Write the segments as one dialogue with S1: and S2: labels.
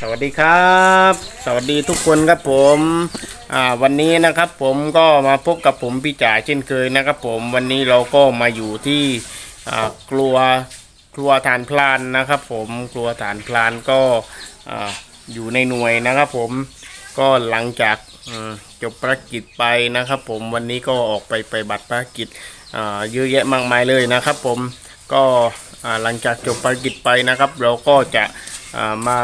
S1: สวัสดีครับ สวัสดีทุกคนครับผมวันนี้นะครับผมก็มาพบกับผมพี่จ๋าเช่นเคยนะครับผมวันนี้เราก็มาอยู่ที่ครัวครัวฐานพลานนะครับ ผมครัวฐานพลานก็อ่าอยู่ในหน่วยนะครับ ผมก็หลังจากจบภารกิจไปนะครับ ผมวันนี้ก็ออกไปไปบัตรภารกิจเยอะแยะมากมายเลยนะครับ ผมก็หลังจากจบภารกิจไปนะครับ เราก็จะามา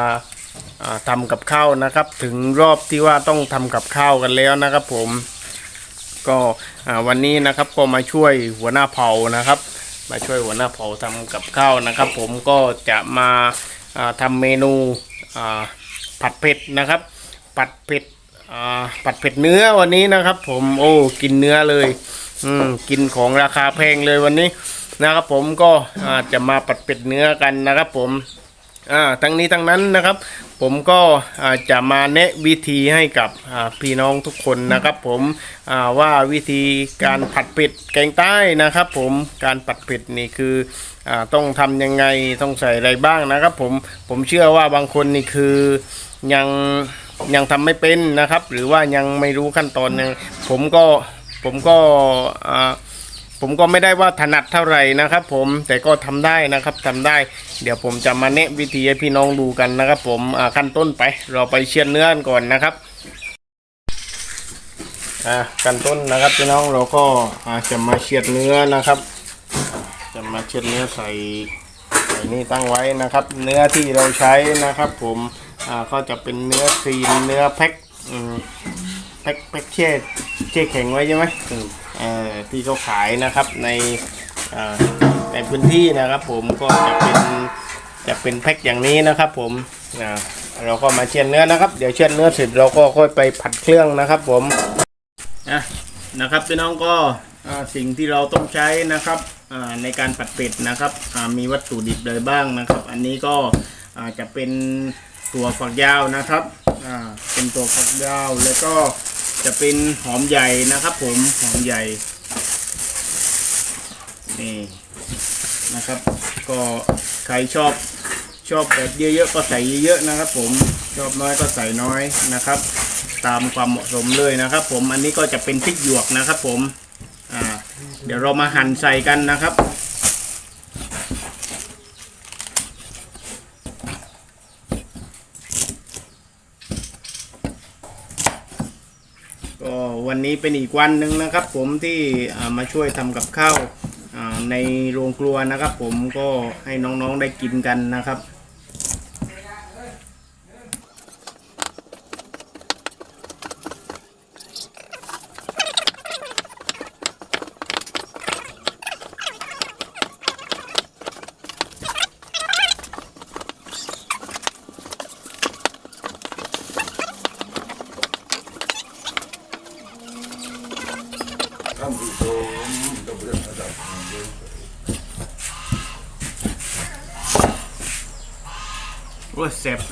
S1: ทำกับข้าวนะครับ ถึงรอบที่ว่าต้องทำกับข้าวกันแล้วนะครับ ผม ก็วันนี้นะครับก็มาช่วยหัวหน้าเผ่านะครับ มาช่วยหัวหน้าเผาทำกับข้าวนะครับ ผมก็จะมาอ่าทำเมนูผัดเผ็ดนะครับ ผัดเผ็ดผัดเผ็ดเนื้อวันนี้นะครับ ผมโอ้กินเนื้อเลย อืมกินของราคาแพงเลยวันนี้นะครับ ผมก็จะมาผัดเผ็ดเนื้อกันนะครับ ผม ทั้งนี้ทั้งนั้นนะครับ ผมก็จะมาแนะวิธีให้กับพี่น้องทุกคนนะครับ ผมว่าวิธีการผัดเผ็ดแกงใต้นะครับ ผมการผัดเผ็ดนี่คืออต้องทำยังไงต้องใส่อะไรบ้างนะครับ ผมผมเชื่อว่าบางคนนี่คือยังยังทำไม่เป็นนะครับ หรือว่ายังไม่รู้ขั้นตอนนึงผมก็ผมก็อ่า ผมก็ไม่ได้ว่าถนัดเท่าไหร่นะครับผมแต่ก็ทำได้นะครับทำได้ เดี๋ยวผมจะมาแนะวิธีให้พี่น้องดูกันนะครับ ผมขั้นต้นไป เราไปเชียนเนื้อกันก่อนนะครับอ่าขั้นต้นนะครับพี่น้องเราก็อาจะมาเชียดเนื้อนะครับ จะมาเชียดเนื้อใส่ใส่นี่ตั้งไว้นะครับ เนื้อที่เราใช้นะครับ ผมอ่าก็จะเป็นเนื้อครีมเนื้อแพ็คแพ็คแพ็คเช่ เช่แข็งไว้ใช่ไหมอืมเอ่อที่เขาขายนะครับในอ่อในพื้นที่นะครับผมก็จะเป็นจะเป็นแพ็คอย่างนี้นะครับ ผมอ่าเราก็มาเชียนเนื้อนะครับ เดี๋ยวเชียนเนื้อเสร็จเราก็ค่อยไปผัดเครื่องนะครับ ผมอะนะครับพี่น้องก็อ่าสิ่งที่เราต้องใช้นะครับอ่าในการผัดเป็ดนะครับอ่ามีวัตถุดิบเลยบ้างนะครับ อันนี้ก็อ่าจะเป็นตัวฝักยาวนะครับอ่าเป็นตัวฝักยาวแล้วก็ จะเป็นหอมใหญ่นะครับผมหอมใหญ่นี่นะครับ ก็ใครชอบชอบแบบเยอะๆก็ใส่เยอะๆนะครับ ผมชอบน้อยก็ใส่น้อยนะครับ ตามความเหมาะสมเลยนะครับ ผมอันนี้ก็จะเป็นพริกหยวกนะครับ ผมอ่าเดี๋ยวเรามาหั่นใส่กันนะครับ ก็ วันนี้เป็นอีกวันหนึ่งนะครับ ผมที่มาช่วยทำกับข้าวในโรงครัวนะครับ ผมก็ให้น้องๆได้กินกันนะครับ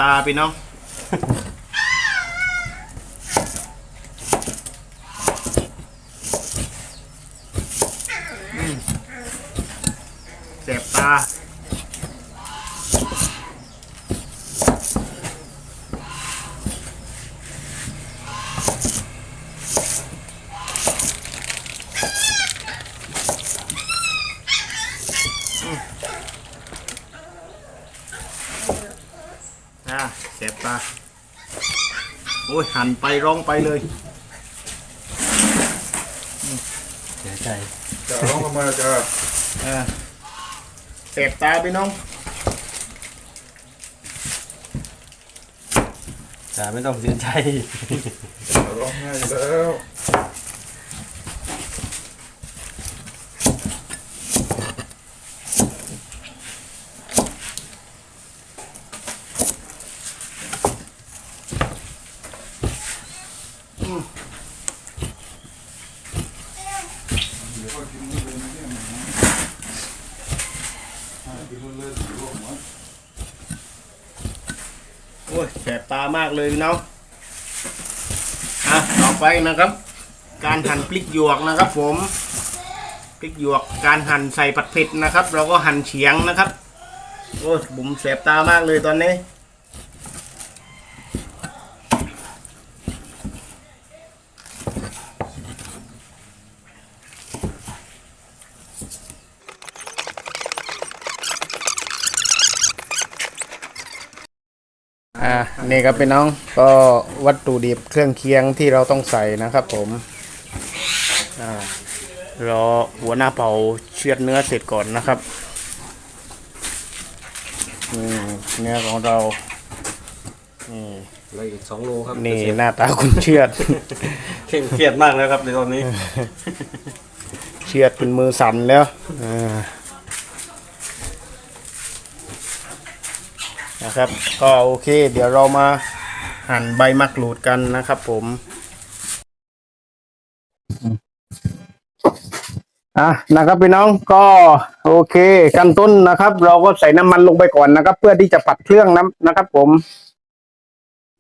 S1: ตาพี่น้องอืมแสบตา อ่าเสียบตา โอ้ย หันไปร้องไปเลย
S2: เสียใจ
S3: จะร้องทำไมจะ
S1: อ่าเสียบตาพี่น้อง
S2: จ่าไม่ต้องเสียใจ
S3: ร้องไห้แล้ว
S1: โอ้ยแสบตามากเลยพี่น้องอะต่อไปนะครับ การหั่นพริกหยวกนะครับ ผมพริกหยวกการหั่นใส่ผัดเผ็ดนะครับ เราก็หั่นเฉียงนะครับโอ้ยผมแสบตามากเลยตอนนี้ อ่า นี่ครับพี่น้องก็วัตถุดิบเครื่องเคียงที่เราต้องใส่นะครับผมอ่ารอหัวหน้าเผาเชือดเนื้อเสร็จก่อนนะครับนี่เนื้อของเรานี่
S2: อะไรอีกสองโลครับ
S1: นี่หน้าตาคุณเชือด
S2: เคร่งเครียดมากแล้วครับในตอนนี้
S1: เชือดเป็นมือสั่นแล้วอ่า นะครับ ก็โอเค เดี๋ยวเรามาหั่นใบมะกรูดกันนะครับผมอะนะครับพี่น้องก็โอเค กันต้นนะครับ เราก็ใส่น้ำมันลงไปก่อนนะครับ เพื่อที่จะผัดเครื่องน้ำนะครับ ผม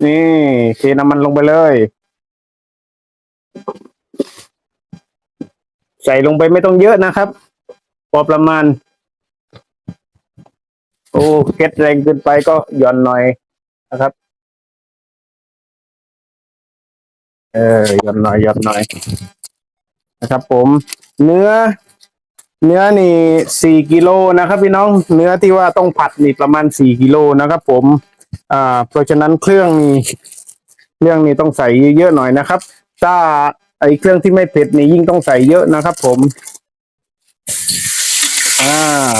S1: นี่เทน้ำมันลงไปเลย ใส่ลงไปไม่ต้องเยอะนะครับ พอประมาณ โอ้เก็ดแรงเกินไปก็หย่อนหน่อยนะครับ เออหย่อนหน่อยหย่อนหน่อยนะครับ ผม เนื้อ เนื้อนี่สี่กิโลนะครับ พี่น้อง เนื้อที่ว่าต้องผัดนี่ประมาณสี่กิโลนะครับ ผม อ่า เพราะฉะนั้นเครื่องนี่เครื่องนี่ต้องใส่เยอะๆหน่อยนะครับ ถ้าไอ้เครื่องที่ไม่เผ็ดนี่ยิ่งต้องใส่เยอะนะครับ ผม อ่า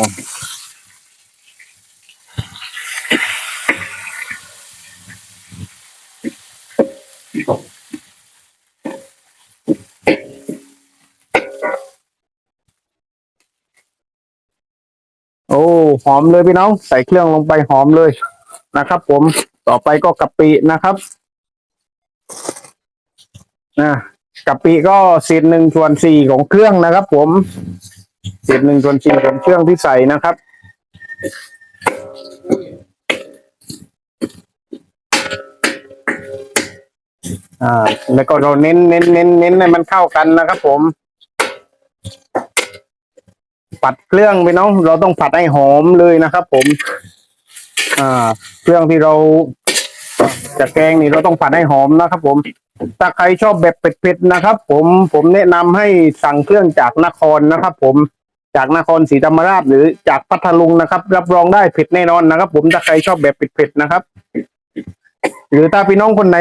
S1: โอ้หอมเลยพี่น้องใส่เครื่องลงไปหอมเลยนะครับ ผมต่อไปก็กะปินะครับนะกะปิก็เศษหนึ่งส่วนสี่ของเครื่องนะครับ ผมเศษหนึ่งส่วนสี่ของเครื่องที่ใส่นะครับ อ่า แล้วก็เราเน้นเน้นเน้นเน้นให้มันเข้ากันนะครับผม ผัดเครื่องไปน้อง เราต้องผัดให้หอมเลยนะครับผม อ่า เครื่องที่เราจะแกงนี่เราต้องผัดให้หอมนะครับ ผม ถ้าใครชอบแบบเผ็ดๆนะครับ ผม ผมแนะนำให้สั่งเครื่องจากนครนะครับ ผม จากนครศรีธรรมราชหรือจากพัทลุงนะครับ รับรองได้เผ็ดแน่นอนนะครับ ผม ถ้าใครชอบแบบเผ็ดๆนะครับ หรือถ้าพี่น้องคนไหน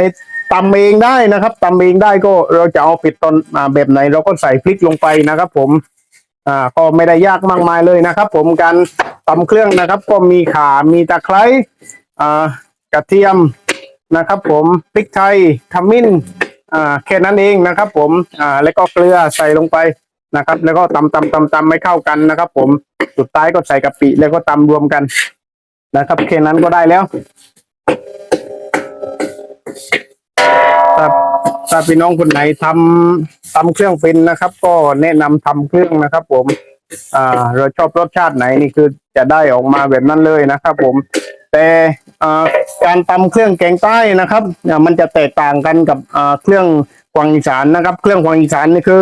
S1: ตำเองได้นะครับตำเองได้ก็เราจะเอาเผ็ดตอนอแบบไหน เราก็ใส่พริกลงไปนะครับ ผมอ่าก็ไม่ได้ยากมากมายเลยนะครับ ผมการตำเครื่องนะครับ ก็มีข่ามีตะไคร้อ่ากระเทียมนะครับ ผมพริกไทยขมิ้นอ่าแค่นั้นเองนะครับ ผมอ่าแล้วก็เกลือใส่ลงไปนะครับ แล้วก็ตำตำตำตำไม่เข้ากันนะครับ ผมสุดท้ายก็ใส่กะปิแล้วก็ตำรวมกันนะครับแค่นั้นก็ได้แล้ว ถ้าถ้าพี่น้องคนไหนทำตำเครื่องเป็นนะครับ ก็แนะนำทำเครื่องนะครับ ผม อ่า เราชอบรสชาติไหนนี่คือจะได้ออกมาแบบนั้นเลยนะครับ ผม แต่การตำเครื่องแกงใต้นะครับอ่ามันจะแตกต่างกันกับเครื่องกวางอีสานนะครับ เครื่องกวางอีสานนี่คือ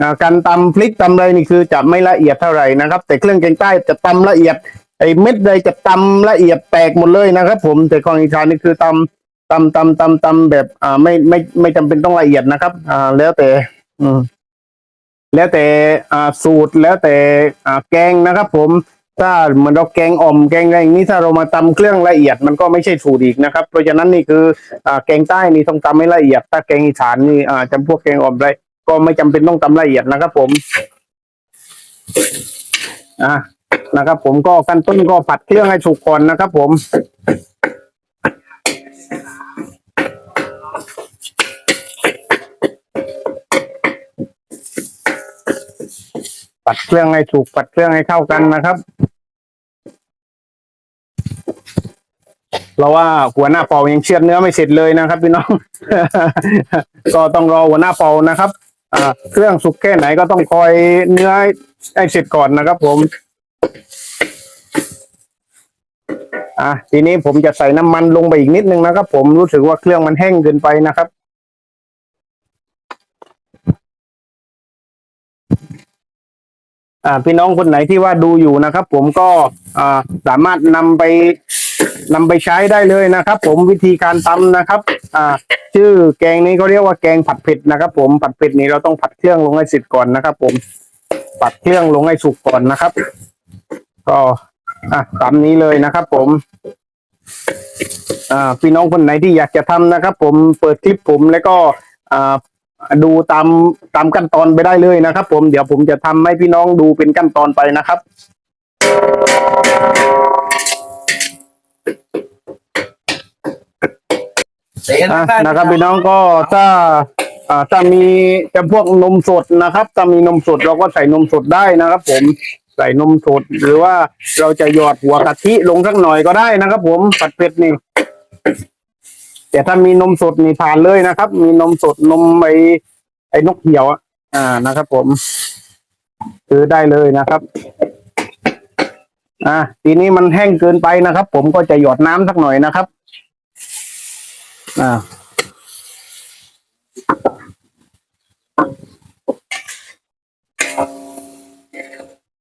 S1: อการตำพริกตำอะไรนี่คือจะไม่ละเอียดเท่าไหร่นะครับ แต่เครื่องแกงใต้จะตำละเอียดไอ้เม็ดใดจะตำละเอียดแตกหมดเลยนะครับ ผมแต่กวางอีสานนี่คือตำ ตำตำตำตำแบบอ่าไม่ไม่ไม่จำเป็นต้องละเอียดนะครับ อ่า แล้วแต่ อืม แล้วแต่อ่าสูตรแล้วแต่อ่าแกงนะครับ ผมถ้าเหมือนเราแกงอ่อมแกงอะไรอย่างนี้ถ้าเรามาตำเครื่องละเอียดมันก็ไม่ใช่สูตรอีกนะครับ เพราะฉะนั้นนี่คืออ่าแกงใต้นี่ต้องตำให้ละเอียด ถ้าแกงอีสานนี่อ่าจำพวกแกงอ่อมอะไรก็ไม่จำเป็นต้องตำละเอียดนะครับ ผมอ่านะครับ ผมก็กันต้นก็ผัดเครื่องให้สุกก่อนนะครับ ผม ปัดเครื่องให้ถูกปัดเครื่องให้เข้ากันนะครับ เพราะว่าหัวหน้าเป่ายังเชือดเนื้อไม่เสร็จเลยนะครับ พี่น้อง ก็ต้องรอหัวหน้าเป่านะครับอ่าเครื่องสุกแค่ไหนก็ต้องคอยเนื้อให้เสร็จก่อนนะครับ ผมอะทีนี้ผมจะใส่น้ำมันลงไปอีกนิดนึงนะครับ ผมรู้สึกว่าเครื่องมันแห้งเกินไปนะครับ อ่า พี่น้องคนไหนที่ว่าดูอยู่นะครับ ผมก็อ่าสามารถนำไปนำไปใช้ได้เลยนะครับ ผมวิธีการตำนะครับอ่าชื่อแกงนี้เขาเรียกว่าแกงผัดเผ็ดนะครับ ผมผัดเผ็ดนี้เราต้องผัดเครื่องลงให้สร็จก่อนนะครับ ผมผัดเครื่องลงให้สุกก่อนนะครับ ก็อะตามนี้เลยนะครับ ผมอ่าพี่น้องคนไหนที่อยากจะทำนะครับ ผมเปิดคลิปผมแล้วก็อ่า ดูตามตามขั้นตอนไปได้เลยนะครับ ผมเดี๋ยวผมจะทำให้พี่น้องดูเป็นขั้นตอนไปนะครับอะนะครับพี่น้องก็ถ้าอ่าถ้ามีจำพวกนมสดนะครับถ้ามีนมสดเราก็ใส่นมสดได้นะครับ ผมใส่นมสดหรือว่าเราจะหยอดหัวกะทิลงสักหน่อยก็ได้นะครับ ผมผัดเผ็ดนี่ แต่ถ้ามีนมสดนี่ทานเลยนะครับ มีนมสดนมไอ้ไอ้นกเหี่ยวอ่านะครับ ผมซื้อได้เลยนะครับ อ่าทีนี้มันแห้งเกินไปนะครับ ผมก็จะหยดน้ำสักหน่อยนะครับ อ่า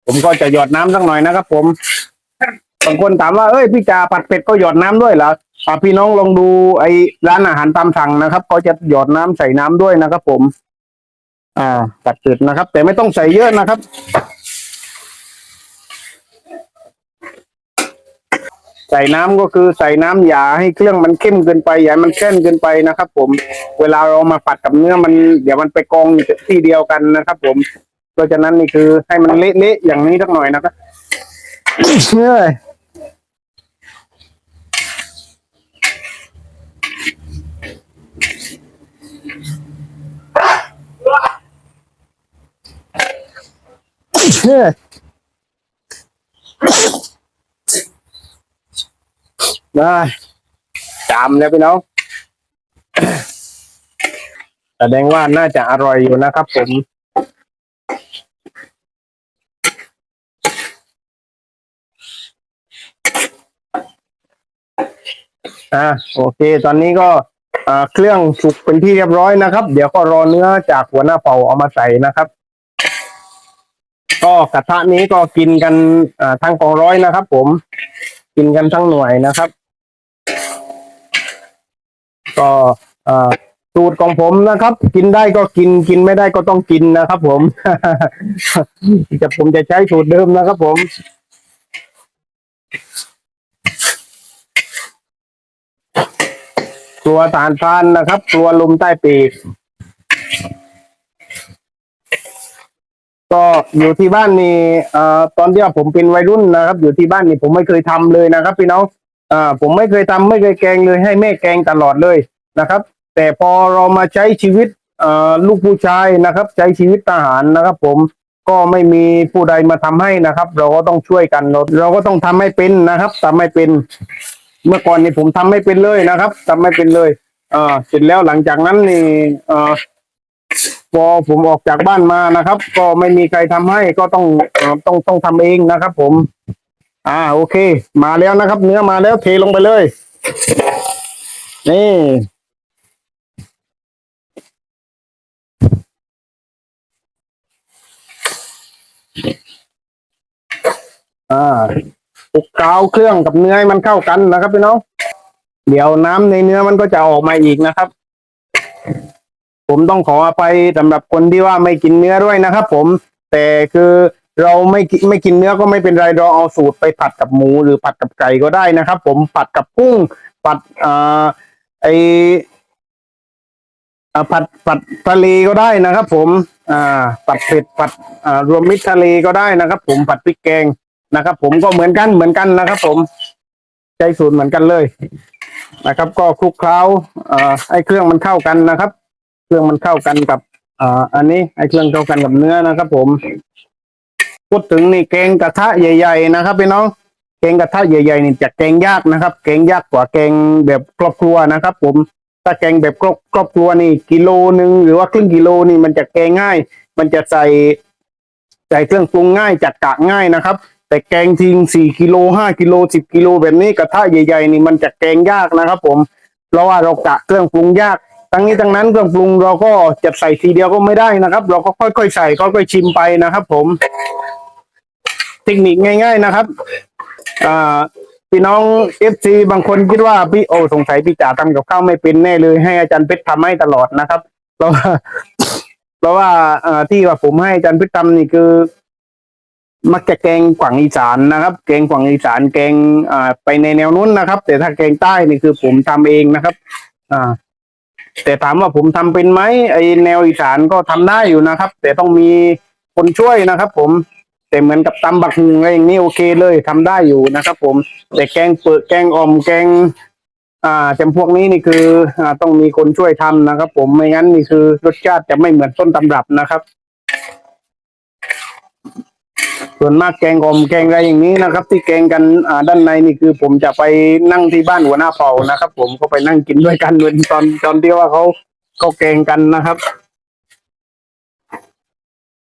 S1: ผมก็จะหยดน้ำสักหน่อยนะครับ ผมบางคนถามว่าเอ้ยพี่จ่าผัดเป็ดก็หยดน้ำด้วยเหรอ อ่าพี่น้องลองดูไอ้ร้านอาหารตามสั่งนะครับเขาจะหยอดน้ำใส่น้ำด้วยนะครับ ผม อ่าผัดเป็ดนะครับ แต่ไม่ต้องใส่เยอะนะครับ ใส่น้ำก็คือใส่น้ำอย่าให้เครื่องมันเข้มเกินไปอย่ามันแค่นเกินไปนะครับ ผม เวลาเรามาผัดกับเนื้อมันเดี๋ยวมันไปกองอยู่ที่เดียวกันนะครับ ผม เพราะฉะนั้นนี่คือให้มันเละๆอย่างนี้สักหน่อยนะครับเฮ้ย ได้จามแล้วพี่น้องแสดงว่าน่าจะอร่อยอยู่นะครับผมอ่าโอเค ตอนนี้ก็อ่าเครื่องสุกเป็นที่เรียบร้อยนะครับ เดี๋ยวก็รอเนื้อจากหัวหน้าเป่าเอามาใส่นะครับ ก็กระทะนี้ก็กินกันอ่าทั้งกองร้อยนะครับ ผม กินกันทั้งหน่วยนะครับ ก็อ่าสูตรของผมนะครับ กินได้ก็กินกินไม่ได้ก็ต้องกินนะครับ ผมจะผมจะใช้สูตรเดิมนะครับ ผมครัวฐานพานนะครับครัวลุมใต้ปีก ก็อยู่ที่บ้านนี่เอ่อตอนที่ว่าผมเป็นวัยรุ่นนะครับ อยู่ที่บ้านนี่ผมไม่เคยทำเลยนะครับ พี่น้องอ่าผมไม่เคยทำไม่เคยแกงเลย ให้แม่แกงตลอดเลยนะครับ แต่พอเรามาใช้ชีวิตเอ่อลูกผู้ชายนะครับ ใช้ชีวิตทหารนะครับ ผมก็ไม่มีผู้ใดมาทำให้นะครับ เราก็ต้องช่วยกันเราเราก็ต้องทำให้เป็นนะครับทำให้เป็น เมื่อก่อนนี่ผมทำไม่เป็นเลยนะครับทำไม่เป็นเลยเอ่อเสร็จแล้วหลังจากนั้นนี่เอ่อ พอผมออกจากบ้านมานะครับ ก็ไม่มีใครทำให้ก็ต้องต้องต้องทำเองนะครับ ผม อ่า โอเค มาแล้วนะครับ เนื้อมาแล้วเทลงไปเลย นี่อ่าคลุกเคล้าเครื่องกับเนื้อให้มันเข้ากันนะครับพี่น้อง เดี๋ยวน้ำในเนื้อมันก็จะออกมาอีกนะครับ ผมต้องขออภัยสำหรับคนที่ว่าไม่กินเนื้อด้วยนะครับ ผม แต่คือเราไม่ไม่กินเนื้อก็ไม่เป็นไรเราเอาสูตรไปผัดกับหมู หรือผัดกับไก่ก็ได้นะครับ ผมผัดกับกุ้งผัดอ่าไออผัดผัดทะเลก็ได้นะครับ ผมอ่าผัดเผ็ดผัดอ่ารวมมิตรทะเลก็ได้นะครับ ผมผัดพริกแกงนะครับ ผมก็เหมือนกันเหมือนกันนะครับ ผมใช้สูตรเหมือนกันเลยนะครับ ก็คลุกเคล้าเอ่อให้เครื่องมันเข้ากันนะครับ เครื่องมันเข้ากันกับอ่าอันนี้ให้เครื่องเข้ากันกับเนื้อนะครับ ผมพูดถึงนี่แกงกระทะใหญ่ ๆ นะครับพี่น้องแกงกระทะใหญ่ๆนี่จะแกงยากนะครับแกงยากกว่าแกงแบบครอบครัวนะครับ ผมถ้าแกงแบบครอบครอบครัวนี่ กิโลหนึ่งหรือว่าครึ่งกิโลนี่มันจะแกงง่าย มันจะใส่ใส่เครื่องปรุงง่ายจัดกะง่ายนะครับ แต่แกงทิ้งสี่กิโลห้ากิโลสิบกิโลแบบนี้กระทะใหญ่ๆนี่มันจะแกงยากนะครับ ผมเพราะว่าเรากะเครื่องปรุงยาก ทั้งนี้ทั้งนั้นเครื่องปรุงเราก็จะใส่ทีเดียวก็ไม่ได้นะครับ เราก็ค่อยๆใส่ค่อยๆชิมไปนะครับ ผม เทคนิคง่าย ๆนะครับอ่าพี่น้องเอฟซีบางคนคิดว่าพี่โอสงสัยพี่จ๋าทำกับข้าวไม่เป็นแน่เลย ให้อาจารย์เพชรทำให้ตลอดนะครับเพราะว่าเพราะว่าอ่อที่ว่าผมให้อาจารย์เพชรทำนี่คือ มักจะแกงกวางอีสานนะครับ แกงกวางอีสานแกงอ่าไปในแนวนู้นนะครับ แต่ถ้าแกงใต้นี่คือผมทำเองนะครับ อ่า แต่ถามว่าผมทำเป็นไหมไอแนวอีสานก็ทำได้อยู่นะครับ แต่ต้องมีคนช่วยนะครับ ผมแต่เหมือนกับตำบักหึงอะไรอย่างนี้โอเคเลยทำได้อยู่นะครับ ผม แต่แกงเปิดแกงอมแกง อ่าจำพวกนี้นี่คือ อ่า ต้องมีคนช่วยทำนะครับ ผมไม่งั้นนี่คือรสชาติจะไม่เหมือนต้นตำรับนะครับ ส่วนมากแกงอ่อมแกงอะไรอย่างนี้นะครับ ที่แกงกันอ่าด้านในนี่คือ ผมจะไปนั่งที่บ้านหัวหน้าเผ่านะครับ ผมก็ไปนั่งกินด้วยกันเหมือนตอนตอนที่ว่าเขาเขาแกงกันนะครับ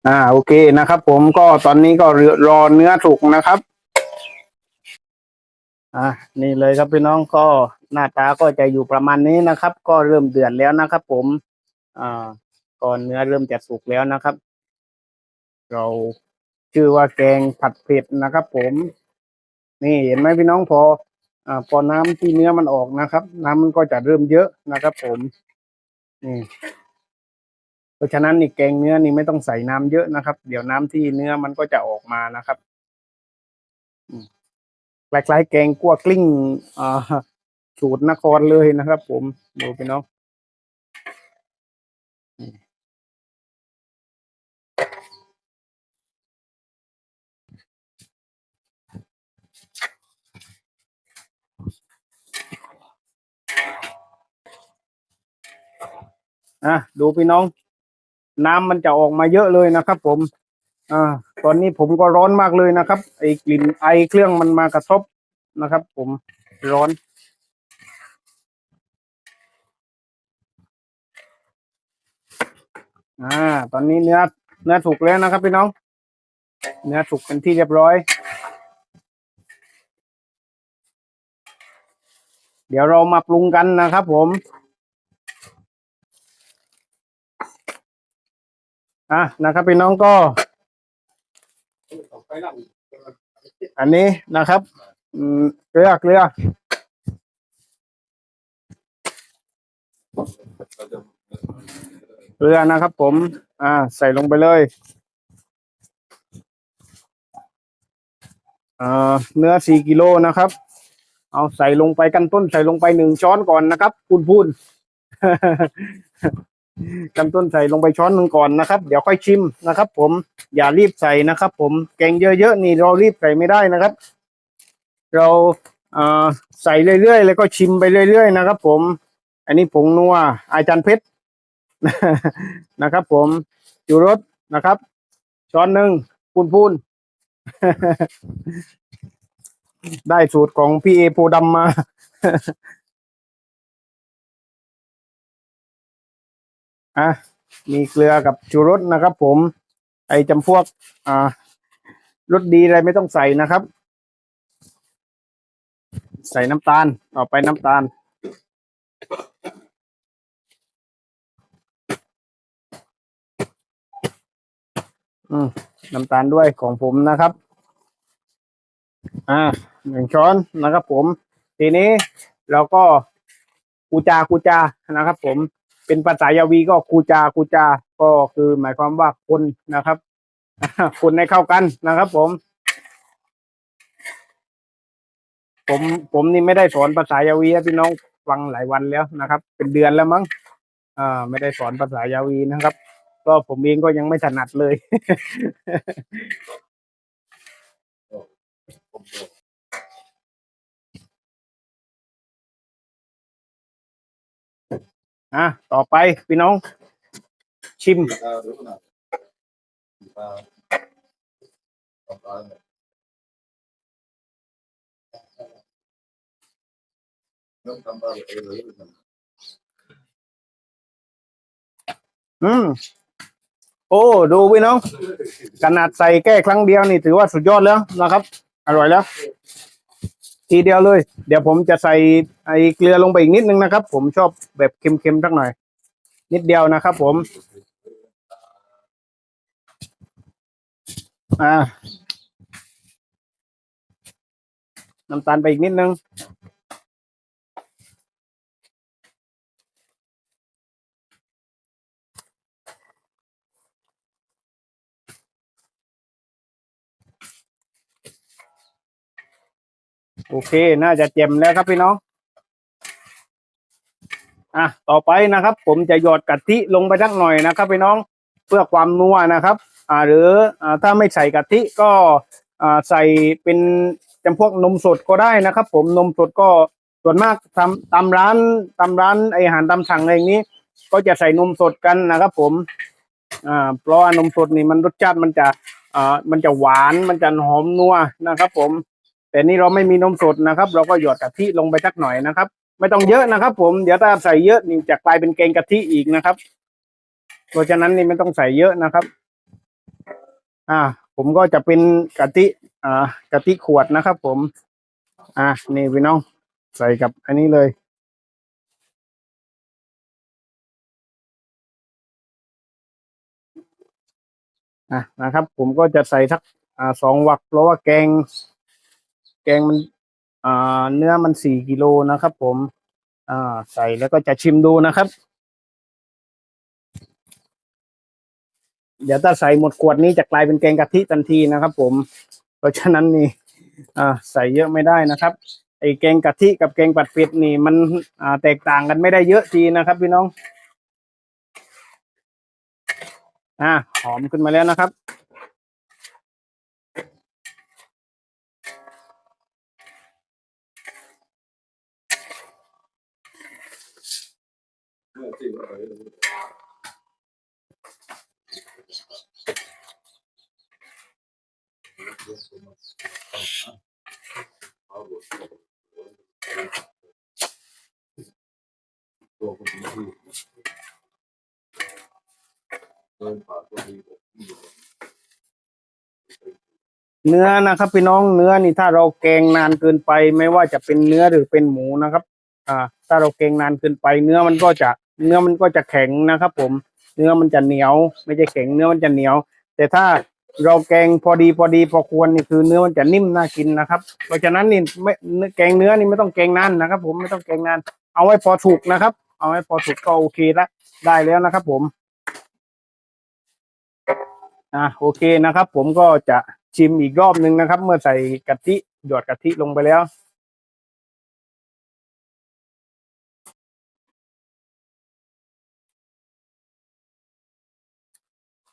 S1: อ่าโอเคนะครับ ผมก็ตอนนี้ก็รอเนื้อสุกนะครับ อ่านี่เลยครับพี่น้องก็หน้าตาก็จะอยู่ประมาณนี้นะครับ ก็เริ่มเดือดแล้วนะครับ ผมอ่าก่อนเนื้อเริ่มจะสุกแล้วนะครับ เรา ชื่อว่าแกงผัดเผ็ดนะครับ ผม นี่เห็นไหมพี่น้องพออ่าพอน้ำที่เนื้อมันออกนะครับ น้ำมันก็จะเริ่มเยอะนะครับ ผมนี่เพราะฉะนั้นนี่แกงเนื้อนี่ไม่ต้องใส่น้ำเยอะนะครับ เดี๋ยวน้ำที่เนื้อมันก็จะออกมานะครับคล้ายๆแกงกั้วกลิ้งอ่าสูตรนครเลยนะครับ ผมดูพี่น้อง อะดูพี่น้อง น้ำมันจะออกมาเยอะเลยนะครับ ผมอ่าตอนนี้ผมก็ร้อนมากเลยนะครับ ไอกลิ่นไอเครื่องมันมากระทบนะครับ ผมร้อนอ่า ตอนนี้เนื้อเนื้อสุกแล้วนะครับพี่น้อง เนื้อสุกเป็นที่เรียบร้อย เดี๋ยวเรามาปรุงกันนะครับผม อะนะครับพี่น้องก็ อันนี้นะครับเกลือเกลือเกลือนะครับ ผม อ่า ใส่ลงไปเลยอ่าเนื้อสี่กิโลนะครับ เอาใส่ลงไปกันต้นใส่ลงไปหนึ่งช้อนก่อนนะครับ พูนพูน กันต้นใส่ลงไปช้อนหนึ่งก่อนนะครับ เดี๋ยวค่อยชิมนะครับ ผมอย่ารีบใส่นะครับ ผมแกงเยอะๆนี่เรารีบใส่ไม่ได้นะครับ เราเอใส่เรื่อยๆแล้วก็ชิมไปเรื่อยๆนะครับ ผม อันนี้ผงนัวอาจารย์เพชรนะครับ ผมจูรสนะครับ ช้อนหนึ่งพูนพูนได้สูตรของพี่เอโพดำมา อะมีเกลือกับชูรสนะครับ ผมไอจำพวก อ่ารสดีอะไรไม่ต้องใส่นะครับ ใส่น้ำตาลต่อไปน้ำตาล อืมน้ำตาลด้วยของผมนะครับ อ่าหนึ่งช้อนนะครับ ผม ทีนี้เราก็กูจากูจานะครับ ผม เป็นภาษายาวีก็กูจากูจาก็คือหมายความว่าคนนะครับคนให้เข้ากันนะครับ ผม ผมผมนี่ไม่ได้สอนภาษายาวีพี่น้องฟังหลายวันแล้วนะครับ เป็นเดือนแล้วมั้งอ่าไม่ได้สอนภาษายาวีนะครับ ก็ผมเองก็ยังไม่ถนัดเลย อะต่อไปพี่น้อง ชิม อืม โอ้ ดูพี่น้อง ขนาดใส่แค่ครั้งเดียวนี่ถือว่าสุดยอดแล้วนะครับ อร่อยแล้ว ทีเดียวเลย เดี๋ยวผมจะใส่ไอ้เกลือลงไปอีกนิดนึงนะครับ ผมชอบแบบเค็มๆสักหน่อย นิดเดียวนะครับ ผม อ่าน้ำตาลไปอีกนิดนึง โอเค น่าจะเจ็มแล้วครับพี่น้อง อะ ต่อไปนะครับ ผมจะหยอดกะทิลงไปสักหน่อยนะครับพี่น้อง เพื่อความนัวนะครับ อ่า หรือ อ่า ถ้าไม่ใส่กะทิก็ อ่า ใส่เป็นจำพวกนมสดก็ได้นะครับ ผม นมสดก็ส่วนมากทำตามร้านตามร้านไออาหารตามสั่งอะไรอย่างนี้ ก็จะใส่นมสดกันนะครับ ผม อ่า เพราะว่านมสดนี่มันรสชาติมันจะ อ่า มันจะหวาน มันจะหอมนัวนะครับ ผม แต่นี่เราไม่มีนมสดนะครับ เราก็หยอดกะทิลงไปสักหน่อยนะครับ ไม่ต้องเยอะนะครับ ผมเดี๋ยวถ้าใส่เยอะนี่จะกลายเป็นแกงกะทิอีกนะครับ เพราะฉะนั้นนี่ไม่ต้องใส่เยอะนะครับ อ่า ผมก็จะเป็นกะทิอ่ากะทิขวดนะครับ ผม อ่านี่พี่น้องใส่กับอันนี้เลยอะนะครับ ผมก็จะใส่สักอ่าสองวักเพราะว่าแกง กงมันอ่าเนื้อมันสี่กิโลนะครับ ผม อ่า ใส่แล้วก็จะชิมดูนะครับ เดี๋ยวถ้าใส่หมดขวดนี้จะกลายเป็นแกงกะทิทันทีนะครับ ผม เพราะฉะนั้นนี่อ่าใส่เยอะไม่ได้นะครับ ไอ้แกงกะทิกับแกงปัดเป็ดนี่ มันอ่าแตกต่างกันไม่ได้เยอะทีนะครับ พี่น้อง อ่าหอมขึ้นมาแล้วนะครับ เนื้อนะครับพี่น้องเนื้อนี่ถ้าเราแกงนานเกินไป ไม่ว่าจะเป็นเนื้อหรือเป็นหมูนะครับ อ่า ถ้าเราแกงนานเกินไป เนื้อมันก็จะเนื้อมันก็จะแข็งนะครับ ผม เนื้อมันจะเหนียว ไม่ใช่แข็งเนื้อมันจะเหนียว แต่ถ้า เราแกงพอดีพอดีพอควรนี่คือเนื้อมันจะนิ่มน่ากินนะครับ เพราะฉะนั้นนี่ไม่เนื้อแกงเนื้อนี่ไม่ต้องแกงนานนะครับ ผมไม่ต้องแกงนาน เอาไว้พอถูกนะครับ เอาไว้พอถูกก็โอเคละได้แล้วนะครับ ผมอะโอเคนะครับ ผมก็จะชิมอีกรอบหนึ่งนะครับ เมื่อใส่กะทิหยอดกะทิลงไปแล้ว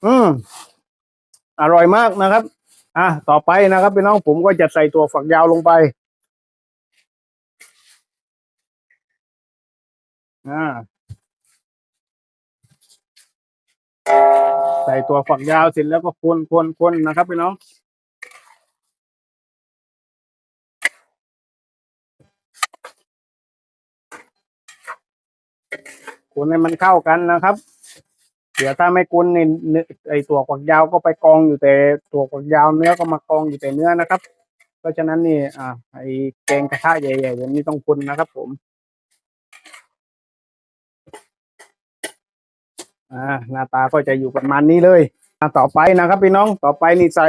S1: อืม อร่อยมากนะครับ อะต่อไปนะครับพี่น้องผมก็จะใส่ตัวฝักยาวลงไปอ่าใส่ตัวฝักยาวเสร็จแล้วก็คนคนคนนะครับพี่น้องคนให้มันเข้ากันนะครับ เดี๋ยวถ้าไม่คนในเนื้อไอตัวฝักยาวก็ไปกองอยู่แต่ตัวฝักยาวเนื้อก็มากองอยู่แต่เนื้อนะครับ เพราะฉะนั้นนี่อ่าไอแกงกระทะใหญ่ๆแบบนี้ต้องคนนะครับ ผมอ่าหน้าตาก็จะอยู่ประมาณนี้เลยต่อไปนะครับพี่น้องต่อไปนี่ใส่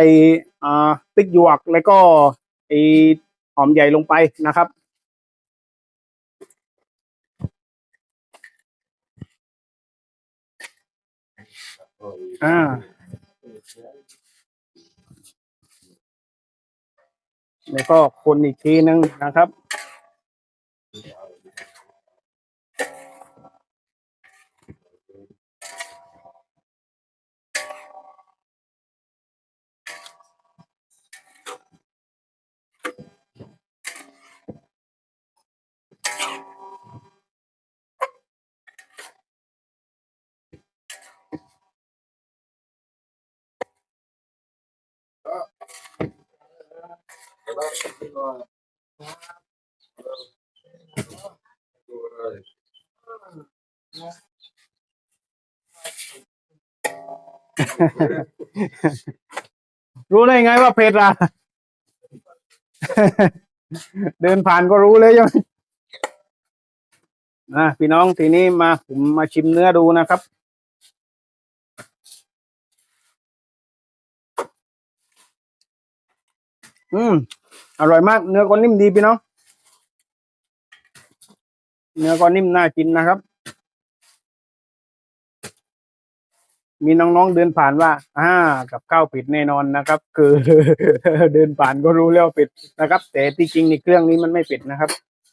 S1: อ่าติ๊กหยวกแล้วก็ไอหอมใหญ่ลงไปนะครับ อ่าแล้วก็คนอีกทีนึงนะครับ รู้ได้ไงว่าเผ็ดอะเดินผ่านก็รู้เลยใช่ไหมอะพี่น้องทีนี้มาผมมาชิมเนื้อดูนะครับ อืม อร่อยมาก เนื้อก็นิ่มดีพี่น้อง เนื้อก็นิ่มน่ากินนะครับ มีน้องๆเดินผ่านว่า อ่า กับข้าวปิดแน่นอนนะครับ คือ เดินผ่านก็รู้แล้วปิดนะครับ แต่ที่จริงในเครื่องนี้มันไม่ปิดนะครับ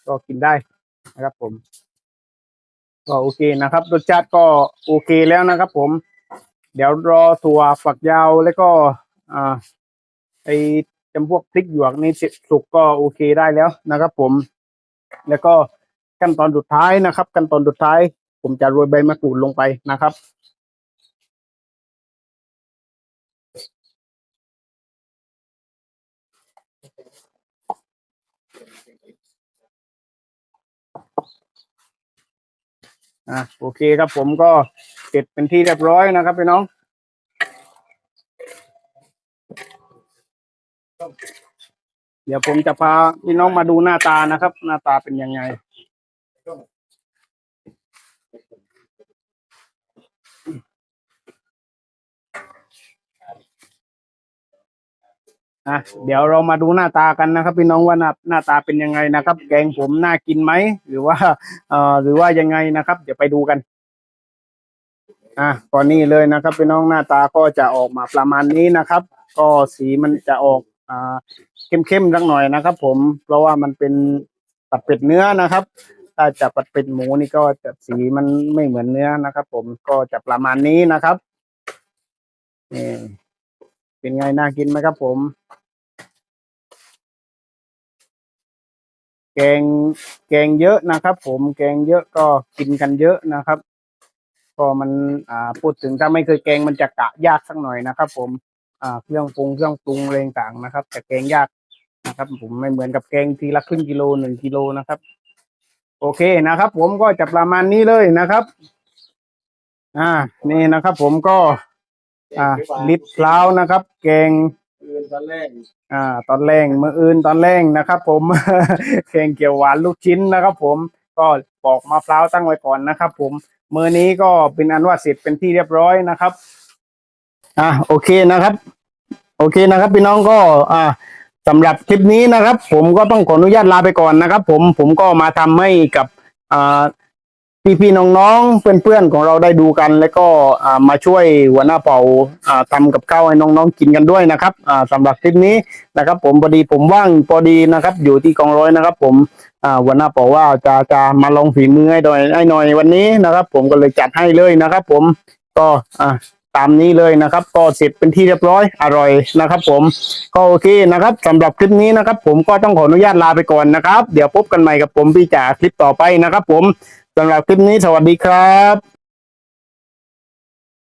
S1: ก็กินได้นะครับผม ก็โอเคนะครับ รสชาติก็โอเคแล้วนะครับ ผม เดี๋ยวรอถั่วฝักยาวแล้วก็ อ่าไอ จำพวกพริกหยวกนี่สุกก็โอเคได้แล้วนะครับ ผม แล้วก็ขั้นตอนสุดท้ายนะครับ ขั้นตอนสุดท้าย ผมจะโรยใบมะกรูดลงไปนะครับอะโอเคครับผมก็เสร็จเป็นที่เรียบร้อยนะครับพี่น้อง เดี๋ยวผมจะพาพี่น้องมาดูหน้าตานะครับ หน้าตาเป็นยังไง อะเดี๋ยวเรามาดูหน้าตากันนะครับ พี่น้องว่าหน้าหน้าตาเป็นยังไงนะครับ แกงผมน่ากินไหมหรือว่า เอ่อหรือว่ายังไงนะครับ เดี๋ยวไปดูกัน อะตอนนี้เลยนะครับ พี่น้องหน้าตาก็จะออกมาประมาณนี้นะครับ ก็สีมันจะออก อ่าเข้มๆสักหน่อยนะครับ ผมเพราะว่ามันเป็นปัดเป็ดเนื้อนะครับ ถ้าจะปัดเป็ดหมูนี่ก็จะสีมันไม่เหมือนเนื้อนะครับ ผมก็จะประมาณนี้นะครับนี่เป็นไงน่ากินไหมครับ ผม แกงแกงเยอะนะครับ ผมแกงเยอะก็กินกันเยอะนะครับ ก็มันอ่าพูดถึงถ้าไม่เคยแกงมันจะกะยากสักหน่อยนะครับ ผม เครื่องปรุงเครื่องปรุงอะไรต่างๆนะครับ แต่แกงยากนะครับ ผมไม่เหมือนกับแกงทีละครึ่งกิโลหนึ่งกิโลนะครับ โอเคนะครับ ผมก็จะประมาณนี้เลยนะครับ อ่า นี่นะครับ ผมก็ อ่าลิตรพร้าวนะครับ แกง
S4: อื่นตอนแรก
S1: อ่า ตอนแรงมืออื่นตอนแรงนะครับ ผมแกงเขียวหวานลูกชิ้นนะครับ ผมก็ปอกมะพร้าวตั้งไว้ก่อนนะครับ ผมมือนี้ก็เป็นอันว่าเสร็จเป็นที่เรียบร้อยนะครับ อ่าโอเคนะครับ โอเคนะครับ พี่น้องก็อ่าสำหรับคลิปนี้นะครับ ผมก็ต้องขออนุญาตลาไปก่อนนะครับ ผมผมก็มาทำให้กับอ่าพี่ๆน้องๆเพื่อนๆของเราได้ดูกัน แล้วก็อ่ามาช่วยหัวหน้าเป่าอ่าทำกับข้าวให้น้องๆกินกันด้วยนะครับอ่าสำหรับคลิปนี้นะครับ ผมพอดีผมว่างพอดีนะครับ อยู่ที่กองร้อยนะครับ ผมอ่าหัวหน้าเป่าว่าจะจะมาลองฝีมือให้หน่อยให้หน่อยวันนี้นะครับ ผมก็เลยจัดให้เลยนะครับ ผมก็อ่า ตามนี้เลยนะครับ ก็เสร็จเป็นที่เรียบร้อยอร่อยนะครับ ผมก็โอเคนะครับสำหรับคลิปนี้นะครับ ผมก็ต้องขออนุญาตลาไปก่อนนะครับ เดี๋ยวพบกันใหม่กับผมพี่จ๋าคลิปต่อไปนะครับ ผมสำหรับคลิปนี้สวัสดีครับ